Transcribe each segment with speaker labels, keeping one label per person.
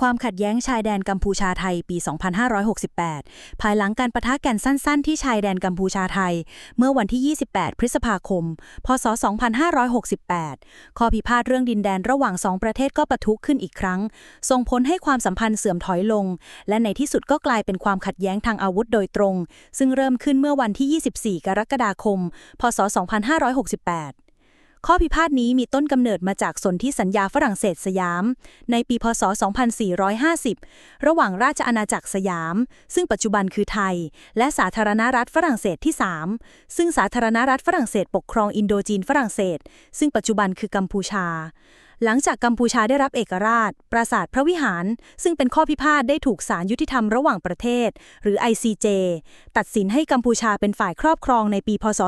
Speaker 1: ความขัดแย้งชายแดนกัมพูชาไทยปี 2568 ภายหลังการประทะกันสั้น ๆ ที่ชายแดนกัมพูชาไทย เมื่อวันที่ 28 พฤษภาคม พศ 2568 ข้อพิพาทเรื่องดินแดนระหว่างสองประเทศก็ปะทุขึ้นอีกครั้ง ส่งผลให้ความสัมพันธ์เสื่อมถอยลง และในที่สุดก็กลายเป็นความขัดแย้งทางอาวุธโดยตรง ซึ่งเริ่มขึ้นเมื่อวันที่ 24 กรกฎาคม พศ 2568 ข้อพิพาทนี้มีต้นกำเนิดมาจากสนธิสัญญาฝรั่งเศสสยาม ในปีพศ 2450 ระหว่างราชอาณาจักรสยาม ซึ่งปัจจุบันคือไทย และสาธารณรัฐฝรั่งเศสที่ 3 ซึ่งสาธารณรัฐฝรั่งเศสปกครองอินโดจีนฝรั่งเศส ซึ่งปัจจุบันคือกัมพูชา หลังจากกัมพูชาได้รับเอกราช ปราสาทพระวิหาร ซึ่งเป็นข้อพิพาทได้ถูกศาลยุติธรรมระหว่างประเทศ หรือ ICJ ตัดสินให้กัมพูชาเป็นฝ่ายครอบครองในปีพศ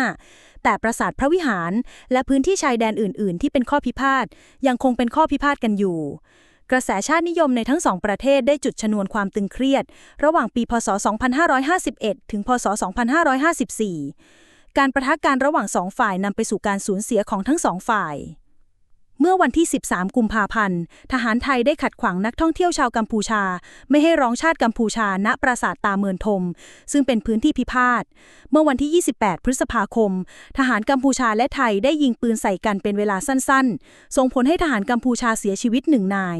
Speaker 1: 2505 แต่ปราสาทพระวิหาร และพื้นที่ชายแดนอื่น ๆ ที่เป็นข้อพิพาทยังคงเป็นข้อพิพาทกันอยู่ กระแสชาตินิยมในทั้งสองประเทศได้จุดชนวนความตึงเครียด ระหว่างปีพศ 2551 ถึงพศ 2554 การประทะการระหว่างสองฝ่ายนำไปสู่การสูญเสียของทั้งสองฝ่าย เมื่อวันที่ 13 กุมภาพันธ์ ทหารไทยได้ขัดขวางนักท่องเที่ยวชาวกัมพูชา ไม่ให้ร้องชาติกัมพูชา ณ ปราสาทตาเมือนทม ซึ่งเป็นพื้นที่พิพาท เมื่อวันที่ 28 พฤษภาคม ทหารกัมพูชาและไทยได้ยิงปืนใส่กันเป็นเวลาสั้นๆ ส่งผลให้ทหารกัมพูชาเสียชีวิตหนึ่งนาย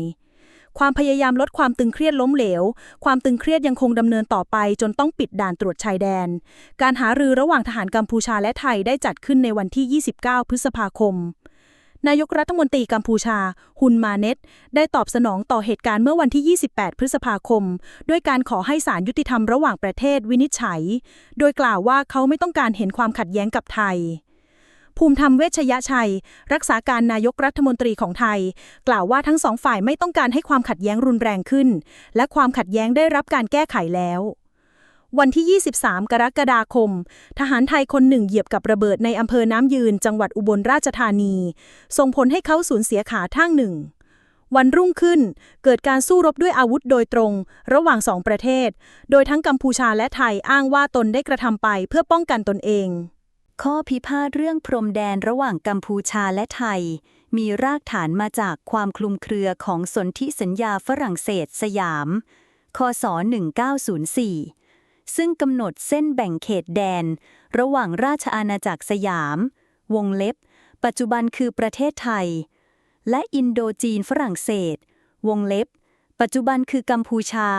Speaker 1: ความพยายามลดความตึงเครียดล้มเหลว ความตึงเครียดยังคงดำเนินต่อไป จนต้องปิดด่านตรวจชายแดน การหารือระหว่างทหารกัมพูชาและไทยได้จัดขึ้นในวันที่ 29 พฤษภาคม นายกรัฐมนตรีกัมพูชา ฮุนมาเน็ต ได้ตอบสนองต่อเหตุการณ์เมื่อวันที่ 28 พฤษภาคม ด้วยการขอให้ศาลยุติธรรมระหว่างประเทศวินิจฉัย โดยกล่าวว่าเขาไม่ต้องการเห็นความขัดแย้งกับไทย ภูมิธรรมเวชยชัย รักษาการนายกรัฐมนตรีของไทย กล่าวว่าทั้งสองฝ่ายไม่ต้องการให้ความขัดแย้งรุนแรงขึ้น และความขัดแย้งได้รับการแก้ไขแล้ว วันที่ 23 กรกฎาคม ทหารไทยคนหนึ่งเหยียบกับระเบิดในอำเภอน้ำยืน จังหวัดอุบลราชธานี ส่งผลให้เขาสูญเสียขาข้างหนึ่ง วันรุ่งขึ้น เกิดการสู้รบด้วยอาวุธโดยตรง ระหว่างสองประเทศ โดยทั้งกัมพูชาและไทยอ้างว่าตนได้กระทำไปเพื่อป้องกันตนเอง
Speaker 2: ข้อพิพาทเรื่องพรมแดนระหว่างกัมพูชาและไทย มีรากฐานมาจากความคลุมเครือของสนธิสัญญาฝรั่งเศสสยาม คศ 1904 ซึ่งกำหนดเส้นแบ่งเขตแดน ระหว่างราชอาณาจักรสยาม วงเล็บ ปัจจุบันคือประเทศไทย และอินโดจีนฝรั่งเศส วงเล็บ ปัจจุบันคือกัมพูชา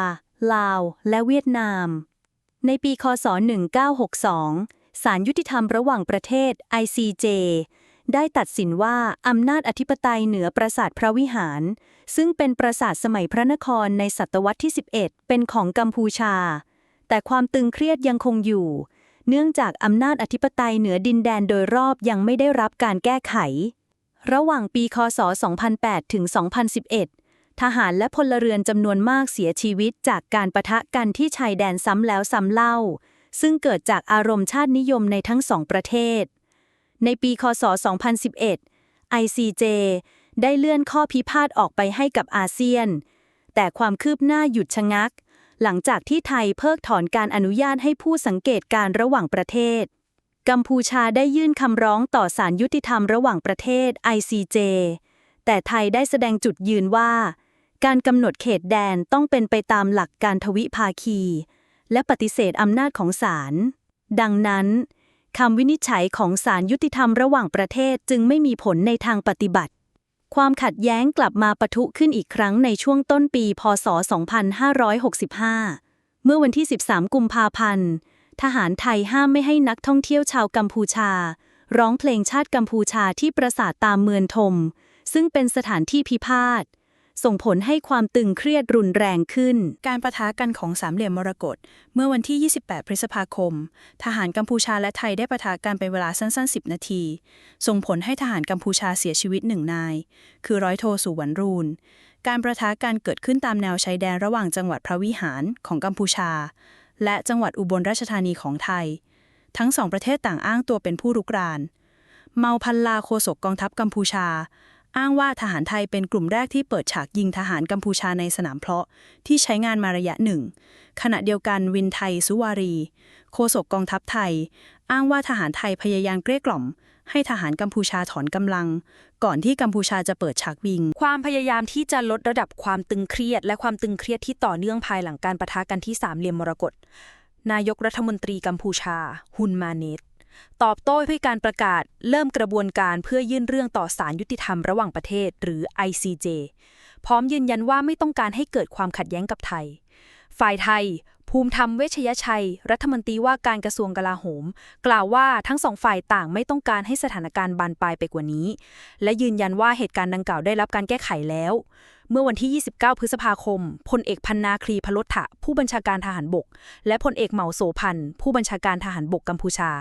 Speaker 2: ลาว และเวียดนาม ในปีคศ 1962 ศาลยุติธรรมระหว่างประเทศ ICJ ได้ตัดสินว่า อำนาจอธิปไตยเหนือปราสาทพระวิหาร ซึ่งเป็นปราสาทสมัยพระนครในศตวรรษที่ 11 เป็นของกัมพูชา แต่ความตึงเครียดยังคงอยู่ เนื่องจากอำนาจอธิปไตยเหนือดินแดนโดยรอบยังไม่ได้รับการแก้ไข ระหว่างปีคศ 2008 ถึง 2011 ทหารและพลเรือนจำนวนมากเสียชีวิตจากการประทะกันที่ชายแดนซ้ำแล้วซ้ำเล่า ซึ่งเกิดจากอารมณ์ชาตินิยมในทั้งสองประเทศ ในปีคศ 2011 ICJ ได้เลื่อนข้อพิพาทออกไปให้กับอาเซียน แต่ความคืบหน้าหยุดชะงัก หลังจากที่ไทยเพิกถอนการอนุญาตให้ผู้สังเกตการระหว่างประเทศ กัมพูชาได้ยื่นคำร้องต่อศาลยุติธรรมระหว่างประเทศ ICJ แต่ไทยได้แสดงจุดยืนว่า การกำหนดเขตแดนต้องเป็นไปตามหลักการทวิภาคี และปฏิเสธอำนาจของศาลดังนั้นคำวินิจฉัยของศาลยุติธรรมระหว่างประเทศจึงไม่มีผลในทางปฏิบัติ ความขัดแย้งกลับมาปะทุขึ้นอีกครั้งในช่วงต้นปี พศ 2565 เมื่อวันที่ 13 กุมภาพันธ์ ทหารไทยห้ามไม่ให้นักท่องเที่ยวชาวกัมพูชา ร้องเพลงชาติกัมพูชาที่ปราสาทตามเมือนทม ซึ่งเป็นสถานที่พิพาท ส่งผลให้ความตึงเครียดรุนแรงขึ้น
Speaker 1: การประทะกันของสามเหลี่ยมมรกตเมื่อวันที่ 28 พฤษภาคม ทหารกัมพูชาและไทยได้ประทะกันเป็นเวลาสั้น ๆ 10 นาที ส่งผลให้ทหารกัมพูชาเสียชีวิตหนึ่งนาย คือร้อยโทสุวรรณรูนการประทะกันเกิดขึ้นตามแนวชายแดนระหว่างจังหวัดพระวิหารของกัมพูชา และจังหวัดอุบลราชธานีของไทย ทั้งสองประเทศต่างอ้างตัวเป็นผู้รุกราน เมาพันลาโคศกกองทัพกัมพูชา อ้างว่าทหารไทยเป็นกลุ่มแรกที่เปิดฉากยิงทหารกัมพูชาในสนามเพลาะ ที่ใช้งานมาระยะหนึ่ง ขณะเดียวกันวินไทยสุวารี โฆษกกองทัพไทย อ้างว่าทหารไทยพยายามเกลี้ยกล่อม
Speaker 3: ให้ทหารกัมพูชาถอนกำลัง ก่อนที่กัมพูชาจะเปิดฉากยิง
Speaker 4: ความพยายามที่จะลดระดับความตึงเครียด และความตึงเครียดที่ต่อเนื่องภายหลังการประทะกันที่สามเหลี่ยมมรกตนายกรัฐมนตรีกัมพูชา ฮุนมาเนต ตอบโต้ด้วยการประกาศเริ่มกระบวนการเพื่อยื่นเรื่องต่อศาลยุติธรรมระหว่างประเทศ หรือ ICJ พร้อมยืนยันว่าไม่ต้องการให้เกิดความขัดแย้งกับไทย ฝ่ายไทย ภูมิธรรมเวชยชัย รัฐมนตรีว่าการกระทรวงกลาโหม กล่าวว่าทั้งสองฝ่ายต่างไม่ต้องการให้สถานการณ์บานปลายไปกว่านี้ และยืนยันว่าเหตุการณ์ดังกล่าวได้รับการแก้ไขแล้ว เมื่อวันที่ 29 พฤษภาคม พลเอกพันนาคลีพลดถะ ผู้บัญชาการทหารบก และพลเอกเหมาโสพันธ์ผู้บัญชาการทหารบกกัมพูชา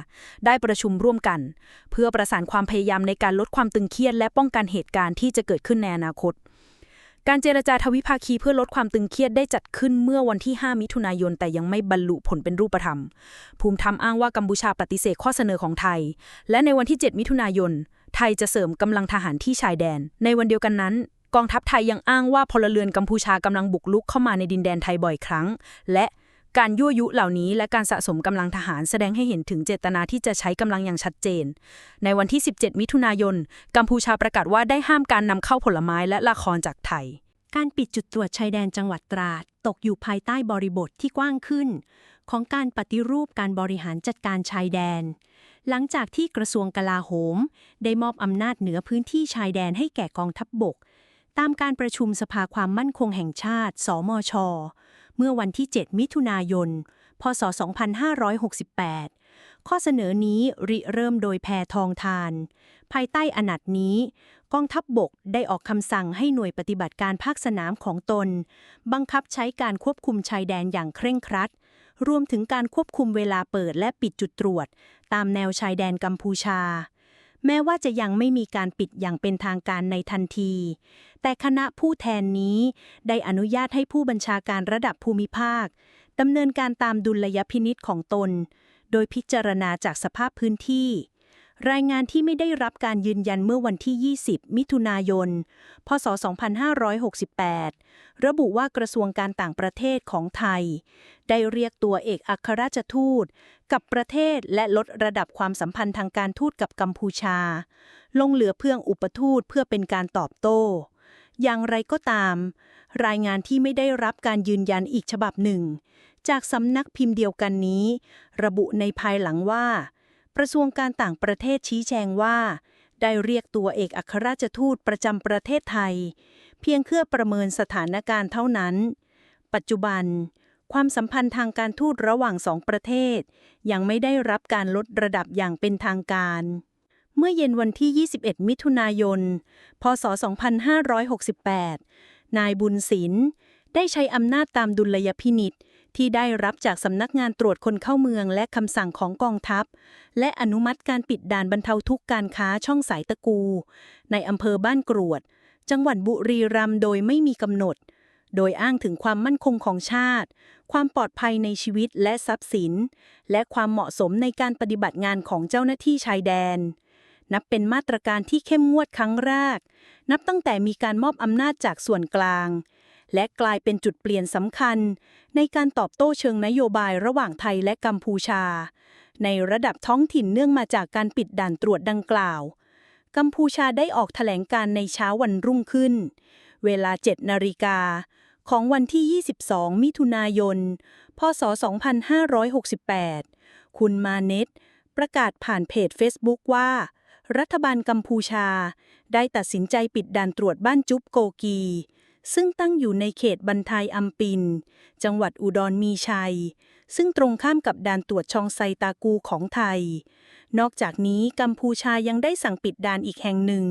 Speaker 4: ได้ประชุมร่วมกัน เพื่อประสานความพยายามในการลดความตึงเครียดและป้องกันเหตุการณ์ที่จะเกิดขึ้นในอนาคต การเจรจาทวิภาคีเพื่อลดความตึงเครียดได้จัดขึ้นเมื่อวันที่ 5 มิถุนายน แต่ยังไม่บรรลุผลเป็นรูปธรรม ภูมิธรรมอ้างว่ากัมพูชาปฏิเสธข้อเสนอของไทย และในวันที่ 7 มิถุนายนไทยจะเสริมกำลังทหารที่ชายแดน ในวันเดียวกันนั้น กองทัพไทยยังอ้างว่าพลเรือนกัมพูชากำลังบุกลุกเข้ามาในดินแดนไทยบ่อยครั้ง และการยั่วยุเหล่านี้และการสะสมกำลังทหารแสดงให้เห็นถึงเจตนาที่จะใช้กำลังอย่างชัดเจน ในวันที่ 17 มิถุนายน กัมพูชาประกาศว่าได้ห้ามการนำเข้าผลไม้และละครจากไทย
Speaker 1: การปิดจุดตรวจชายแดนจังหวัดตราด ตกอยู่ภายใต้บริบทที่กว้างขึ้น ของการปฏิรูปการบริหารจัดการชายแดน หลังจากที่กระทรวงกลาโหม ได้มอบอำนาจเหนือพื้นที่ชายแดนให้แก่กองทัพบบก ตามการประชุมสภาความมั่นคงแห่งชาติ สมช เมื่อวันที่ 7 มิถุนายน พศ 2568 ข้อเสนอนี้ริเริ่มโดยแพทองทาน ภายใต้อนัดนี้ กองทัพบบกได้ออกคำสั่งให้หน่วยปฏิบัติการภาคสนามของตน บังคับใช้การควบคุมชายแดนอย่างเคร่งครัด รวมถึงการควบคุมเวลาเปิดและปิดจุดตรวจ ตามแนวชายแดนกัมพูชา แม้ว่าจะยังไม่มีการปิดอย่างเป็นทางการในทันที แต่คณะผู้แทนนี้ได้อนุญาตให้ผู้บัญชาการระดับภูมิภาคดำเนินการตามดุลยพินิษของตน โดยพิจารณาจากสภาพพื้นที่ รายงานที่ไม่ได้รับการยืนยันเมื่อวันที่ 20 มิถุนายน พศ 2568 ระบุว่ากระทรวงการต่างประเทศของไทย ได้เรียกตัวเอกอัครราชทูต กับประเทศและลดระดับความสัมพันธ์ทางการทูตกับกัมพูชา ลงเหลือเพื่องอุปทูตเพื่อเป็นการตอบโต้ อย่างไรก็ตาม รายงานที่ไม่ได้รับการยืนยันอีกฉบับหนึ่ง จากสำนักพิมพ์เดียวกันนี้ ระบุในภายหลังว่า กระทรวงการต่างประเทศชี้แจงว่า ได้เรียกตัวเอกอัครราชทูตประจำประเทศไทย เพียงเพื่อประเมินสถานการณ์เท่านั้น ปัจจุบัน ความสัมพันธ์ทางการทูตระหว่างสองประเทศ ยังไม่ได้รับการลดระดับอย่างเป็นทางการ เมื่อเย็นวันที่ 21 มิถุนายน พศ 2568 นายบุญศิลป์ได้ใช้อำนาจตามดุลยพินิษ ที่ได้รับจากสำนักงานตรวจคนเข้าเมืองและคำสั่งของกองทัพ และอนุมัติการปิดด่านบรรเทาทุกการค้าช่องสายตะกู ในอำเภอบ้านกรวด จังหวัดบุรีรัมย์โดยไม่มีกำหนด โดยอ้างถึงความมั่นคงของชาติ ความปลอดภัยในชีวิตและทรัพย์สิน และความเหมาะสมในการปฏิบัติงานของเจ้าหน้าที่ชายแดน นับเป็นมาตรการที่เข้มงวดครั้งแรก นับตั้งแต่มีการมอบอำนาจจากส่วนกลาง และกลายเป็นจุดเปลี่ยนสำคัญ ในการตอบโต้เชิงนโยบายระหว่างไทยและกัมพูชา ในระดับท้องถิ่นเนื่องมาจากการปิดด่านตรวจดังกล่าว กัมพูชาได้ออกแถลงการในเช้าวันรุ่งขึ้น เวลา 7 นาฬิกา ของวันที่ 22 มิถุนายน พศ 2568 คุณมาเน็ตประกาศผ่านเพจ Facebook ว่า รัฐบาลกัมพูชา ได้ตัดสินใจปิดด่านตรวจบ้านจุ๊บโกกี ซึ่งตั้งอยู่ในเขตบันไทยอัมปิน จังหวัดอุดรมีชัย ซึ่งตรงข้ามกับด่านตรวจชองไซตากูของไทย นอกจากนี้กัมพูชายังได้สั่งปิดด่านอีกแห่งหนึ่ง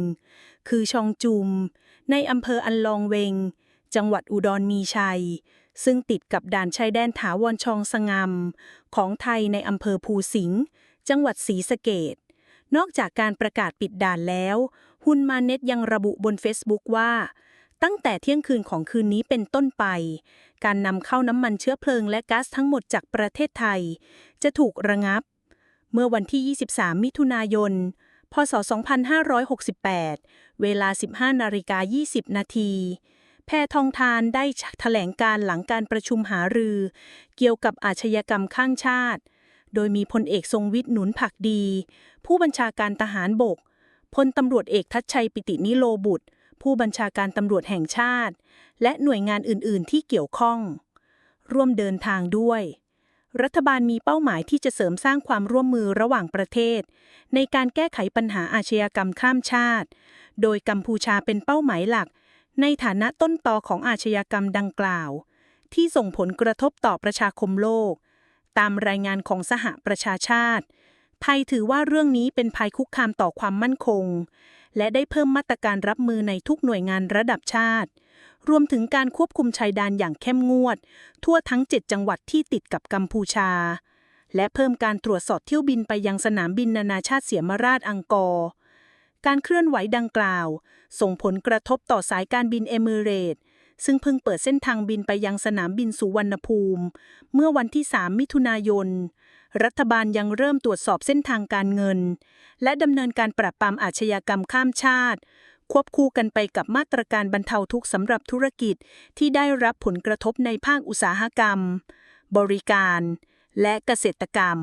Speaker 1: คือชองจุม ในอำเภออันลองเวง จังหวัดอุดรมีชัย ซึ่งติดกับด่านชายแดนถาวรชองสงามของไทยในอำเภอภูสิงห์จังหวัดศรีสะเกดนอกจากการประกาศปิดด่านแล้ว ฮุนมาเน็ตยังระบุบน Facebook ว่า ตั้งแต่เที่ยงคืนของคืนนี้เป็นต้นไป การนำเข้าน้ำมันเชื้อเพลิงและก๊าซทั้งหมดจากประเทศไทย จะถูกระงับ เมื่อวันที่ 23 มิถุนายน พศ 2568 เวลา 15นาฬิกา20 นาทีแพทองทานได้แถลงการหลังการประชุมหารือ เกี่ยวกับอาชญากรรมข้างชาติ โดยมีพลเอกทรงวิทย์หนุนผักดี ผู้บัญชาการทหารบกพลตำรวจเอกทัชชัยปิตินิโลบุตร ผู้บัญชาการตำรวจแห่งชาติ และหน่วยงานอื่น ๆ ที่เกี่ยวข้อง ร่วมเดินทางด้วย รัฐบาลมีเป้าหมายที่จะเสริมสร้างความร่วมมือระหว่างประเทศ ในการแก้ไขปัญหาอาชญากรรมข้ามชาติ โดยกัมพูชาเป็นเป้าหมายหลัก ในฐานะต้นตอของอาชญากรรมดังกล่าว ที่ส่งผลกระทบต่อประชาคมโลก ตามรายงานของสหประชาชาติไทยถือว่าเรื่องนี้เป็นภัยคุกคามต่อความมั่นคง และได้เพิ่มมาตรการรับมือในทุกหน่วยงานระดับชาติ รวมถึงการควบคุมชายแดนอย่างเข้มงวด ทั่วทั้ง 7 จังหวัดที่ติดกับกัมพูชา และเพิ่มการตรวจสอบเที่ยวบินไปยังสนามบินนานาชาติเสียมราชอังกอร์การเคลื่อนไหวดังกล่าว ส่งผลกระทบต่อสายการบินเอมิเรตซึ่งเพิ่งเปิดเส้นทางบินไปยังสนามบินสุวรรณภูมิ เมื่อวันที่ 3 มิถุนายน รัฐบาลยังเริ่มตรวจสอบเส้นทางการเงิน และดำเนินการปราบปรามอาชญากรรมข้ามชาติ ควบคู่กันไปกับมาตรการบรรเทาทุกข์สำหรับธุรกิจที่ได้รับผลกระทบในภาคอุตสาหกรรม บริการ และเกษตรกรรม